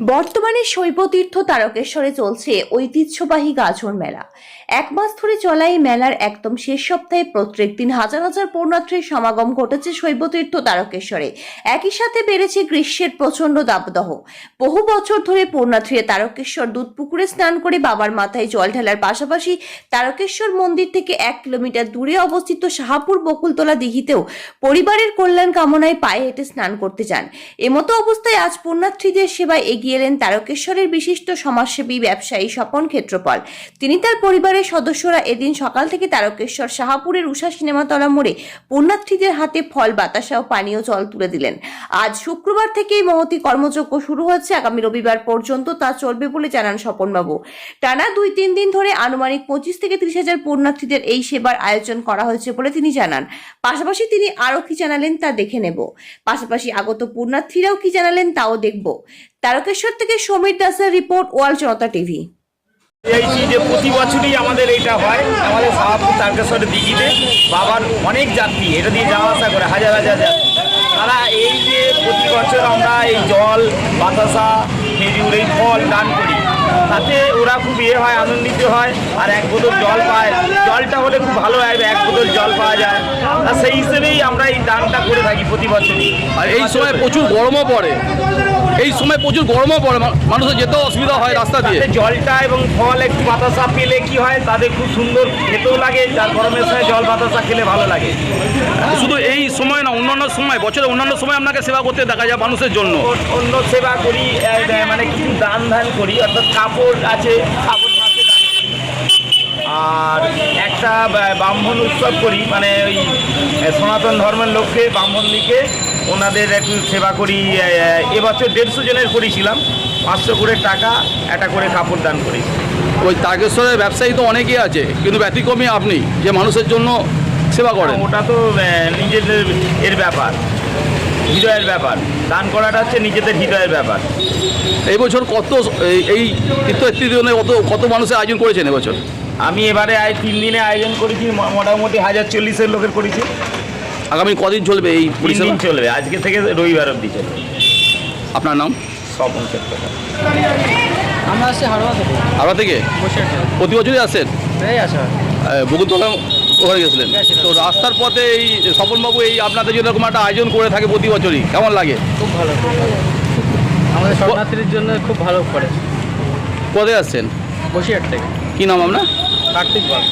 বর্তমানে শৈবতীর্থ তারকেশ্বরে চলছে ঐতিহ্যবাহী গাজন মেলা। এক মাস ধরে চলা এই মেলার একদম শেষ সপ্তাহে প্রত্যেক দিন হাজার হাজার পূর্ণার্থীর সমাগম ঘটেছে শৈবতীর্থ তারকেশ্বরে। একই সাথে বেড়েছে গ্রীষ্মের প্রচণ্ড দাবদাহ। বহু বছর ধরে পূর্ণার্থীরা তারকেশ্বর দুধ পুকুরে স্নান করে বাবার মাথায় জল ঢালার পাশাপাশি তারকেশ্বর মন্দির থেকে এক কিলোমিটার দূরে অবস্থিত শাহাপুর বকুলতলা দিঘিতেও পরিবারের কল্যাণ কামনায় পায়ে হেঁটে স্নান করতে যান। এমতো অবস্থায় আজ পুণ্যার্থীদের সেবায় এগিয়ে এলেন তারকেশ্বরের বিশিষ্ট সমাজসেবী ব্যবসায়ী স্বপন ক্ষেত্রপাল। তিনি তার পরিবারের সদস্যরা এদিন সকাল থেকে তারকেশ্বর শাহাপুরের উষা সিনেমাতলা মোড়ে পুণ্যার্থীদের হাতে ফল, বাতাসা ও পানীয় জল তুলে দিলেন। আজ শুক্রবার থেকেই মহতি কর্মযজ্ঞ শুরু হচ্ছে। আগামী রবিবার পর্যন্ত তা চলবে বলে জানান স্বপনবাবু। টানা দুই তিন দিন ধরে আনুমানিক পঁচিশ থেকে ত্রিশ হাজার পুণ্যার্থীদের এই সেবার আয়োজন করা হয়েছে বলে তিনি জানান। পাশাপাশি তিনি আরও কি জানালেন তা দেখে নেব। পাশাপাশি আগত পুণ্যার্থীরাও কি জানালেন তাও দেখব। তারকেশ্বর থেকে সমীর দাসের রিপোর্ট ওয়ার্ল্ড জনতা টিভি। চাইছি যে প্রতি বছরই আমাদের এইটা হয়, আমাদের শাহাপুর তারকেশ্বরের দিঘিতে, বাবার অনেক যাত্রী, এটা দিয়ে যাওয়া আসা করে, হাজার হাজার যাত্রী। তারা এই যে প্রতি বছর আমরা এই জল, বাতাসা খেজুর এই ফল দান করি। তাতে ওরা খুব ইয়ে হয় আনন্দিত হয় আর এক বোতল জল পায়। জলটা হলে খুব ভালো হয় এক বোতল জল পাওয়া যায়। আর সেই হিসেবেই আমরা এই দানটা করে থাকি প্রতি বছরই। আর এই সময় প্রচুর গরমও পড়ে। এই সময় প্রচুর গরমও পড়ে মানুষের যেতেও অসুবিধা হয় রাস্তা দিয়ে। জলটা এবং ফল একটু বাতাসা পেলে কি হয় তাদের খুব সুন্দর খেতেও লাগে যার গরমের সময় জল বাতাসা খেলে ভালো লাগে। শুধু এই সময় না অন্যান্য সময় বছরের অন্যান্য সময় আপনাকে সেবা করতে দেখা যায় মানুষের জন্য। অন্য সেবা করি মানে কিছু দান ধান করি অর্থাৎ কাপড় আছে কাপড় আর একটা ব্রাহ্মণ উৎসব করি মানে ওই সনাতন ধর্মের লোককে ব্রাহ্মণ দিকে ওনাদের একটু সেবা করি এবছর দেড়শো জনের করেছিলাম পাঁচশো করে টাকা একটা করে কাপড় দান করি ওই তারকেশ্বরের ব্যবসায়ী তো অনেকেই আছে কিন্তু ব্যতিক্রমী আপনি যে মানুষের জন্য সেবা করেন। ওটা তো নিজেদের এর ব্যাপার হৃদয়ের ব্যাপার। দান করাটা হচ্ছে নিজেদের হৃদয়ের ব্যাপার। এই বছর কত এই- এই তীর্থযাত্রীর কত কত মানুষের আয়োজন করেছেন এবছর? আমি এবারে আজ তিন দিনে আয়োজন করেছি মোটামুটি হাজার চল্লিশের লোকের করেছি। আগামী কদিন চলবে এই তিন পরিষেবা? চলবে আজকে থেকে রবিবার অবধি চলবে। আপনার নাম? স্বপন আমরা আসছি হাওড়া থেকে। হাওড়া থেকে? প্রতি বছরই আসেন? বকুলতলা ওখানে গেছিলেন? তো রাস্তার পথে এই স্বপনবাবু এই আপনাদের জন্য এরকম একটা আয়োজন করে থাকে প্রতি বছরই। কেমন লাগে? খুব ভালো। আমাদের শরণার্থীর জন্য খুব ভালো করে পদে আসছেন? বসিরহাট থেকে। কি নাম আপনার? কার্তিক বাগ।